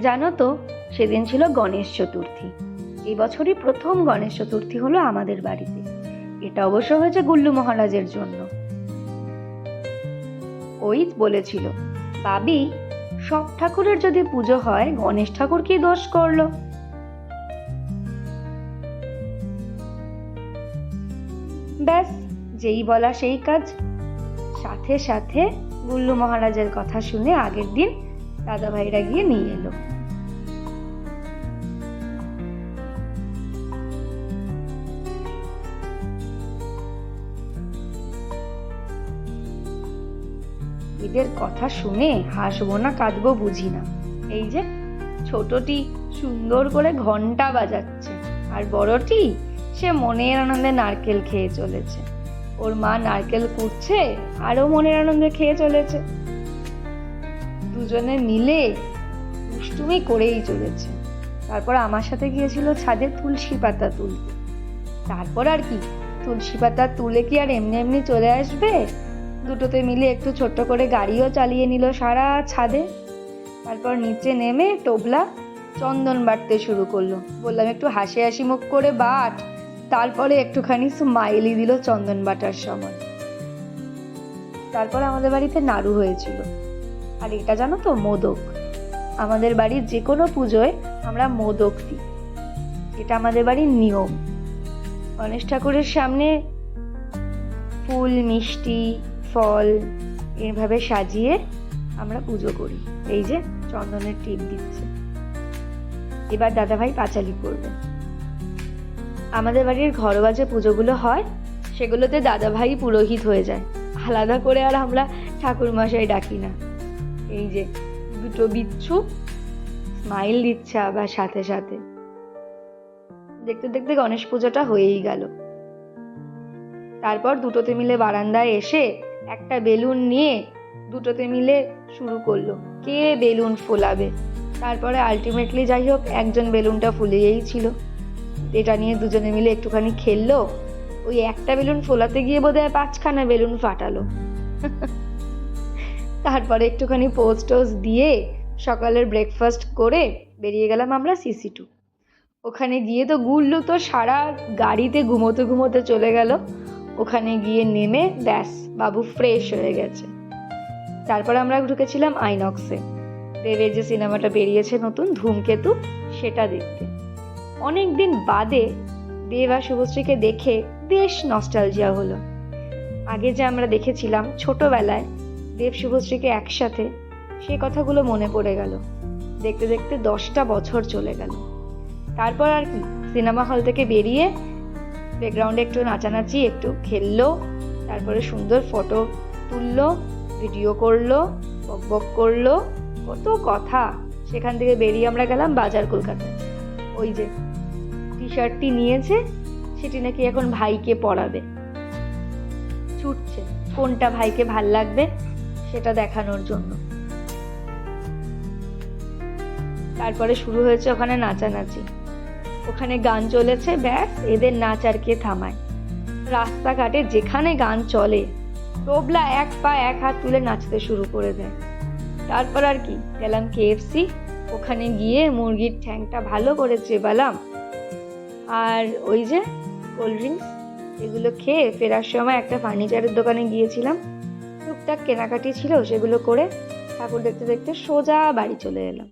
জানো তো, সেদিন ছিল গণেশ চতুর্থী। এই বছরই প্রথম গণেশ চতুর্থী হলো আমাদের বাড়িতে। এটা অবশ্য হয়েছে গুল্লু মহারাজের জন্য। ওই বলেছিল বাবি সব ঠাকুরের যদি পুজো হয়, গণেশ ঠাকুর কি দোষ করল? ব্যাস, যেই বলা সেই কাজ। সাথে সাথে গুল্লু মহারাজের কথা শুনে আগের দিন দাদা ভাইরা গিয়ে নিয়ে এলো। এদের কথা শুনে হাসবো না কাঁদবো বুঝি না। এই যে ছোটটি সুন্দর করে ঘণ্টা বাজাচ্ছে, আর বড়টি সে মনের আনন্দে নারকেল খেয়ে চলেছে। ওর মা নারকেল কুটছে, আরও মনের আনন্দে খেয়ে চলেছে। দুজনে মিলে দুষ্টুমি করেই চলেছে। তারপর আমার সাথে গিয়েছিল ছাদে তুলসী পাতা তুলতে। তারপর আর কি, তুলসী পাতা তুলে কি আর এমনি এমনি চলে আসবে? দুটোতে মিলে একটু ছোট্ট করে গাড়িও চালিয়ে নিল সারা ছাদে। তারপর নিচে নেমে টোবলা চন্দন বাটতে শুরু করল। বললাম, একটু হাসি হাসি মুখ করে বাট। তারপরে একটুখানি স্মাইলি দিল চন্দন বাটার সময়। তারপর আমাদের বাড়িতে নাড়ু হয়েছিল। আর এটা জানো তো, মোদক। আমাদের বাড়ির যে কোনো পুজোয় আমরা মোদক দিই। এটা আমাদের বাড়ির নিয়ম। গণেশ ঠাকুরের সামনে ফুল, মিষ্টি, ফল এভাবে সাজিয়ে আমরা পুজো করি। এই যে চন্দনের টিপ দিচ্ছে। এবার দাদাভাই পাঁচালি করবে। আমাদের বাড়ির ঘরোয়া যে পুজোগুলো হয়, সেগুলোতে দাদাভাই পুরোহিত হয়ে যায়। আলাদা করে আর আমরা ঠাকুরমশাই ডাকি না। এই যে দুটো বিচ্ছু স্মাইল দিচ্ছে আবার সাথে সাথে। দেখতে দেখতে গণেশ পুজোটা হয়েই গেল। তারপর দুটোতে মিলে বারান্দায় এসে একটা বেলুন নিয়ে দুটোতে মিলে শুরু করল। কে বেলুন ফোলাবে? তারপরে আলটিমেটলি যাই হোক, একজন বেলুনটা ফুলিয়েই ছিল। এটা নিয়ে দুজনে মিলে একটুখানি খেললো। ওই একটা বেলুন ফোলাতে গিয়ে বোধহয় পাঁচখানা বেলুন ফাটালো। তারপরে একটুখানি পোস্ট টোস্ট দিয়ে সকালের ব্রেকফাস্ট করে বেরিয়ে গেলাম আমরা সিসি টু ওখানে গিয়ে তো গুল্লু তো সারা গাড়িতে ঘুমোতে ঘুমোতে চলে গেল। ওখানে গিয়ে নেমে ব্যাস, বাবু ফ্রেশ হয়ে গেছে। তারপর আমরা ঢুকেছিলাম আইনক্সে। দেবের যে সিনেমাটা বেরিয়েছে নতুন, ধূমকেতু, সেটা দেখতে। অনেক দিন বাদে দেব আর শুভশ্রীকে দেখে বেশ নস্টালজিয়া হলো। আগে যে আমরা দেখেছিলাম ছোটবেলায় দেব শুভশ্রীকে একসাথে, সে কথাগুলো মনে পড়ে গেল। দেখতে দেখতে দশটা বছর চলে গেল। তারপর আর কি, সিনেমা হল থেকে বেরিয়ে ব্যাকগ্রাউন্ডে একটু নাচানাচি, একটু খেললো, তারপরে সুন্দর ফটো তুললো ভিডিও করল, বক করল, কত কথা। সেখান থেকে বেরিয়ে আমরা গেলাম বাজার কলকাতায়। ওই যে টি শার্টটি নিয়েছে, সেটি নাকি এখন ভাইকে পরাবে। ছুটছে, কোনটা ভাইকে ভালো লাগবে? সেটা দেখানোর জন্য। তারপরে শুরু হয়েছে ওখানে নাচানাচি। ওখানে গান চলেছে, ব্যাস, এদের নাচ আর কে থামায়। রাস্তাঘাটে যেখানে গান চলে, টোবলা এক পা এক হাত তুলে নাচতে শুরু করে দেয়। তারপর আর কি, গেলাম কেএফসি ওখানে গিয়ে মুরগির ঠ্যাংটা ভালো করে চেবালাম। আর ওই যে কোল্ড ড্রিঙ্কস এগুলো খেয়ে ফেরার সময় একটা ফার্নিচারের দোকানে গিয়েছিলাম। টুকটাক কেনাকাটি ছিল সেগুলো করে ঠাকুর দেখতে দেখতে সোজা বাড়ি চলে এলাম।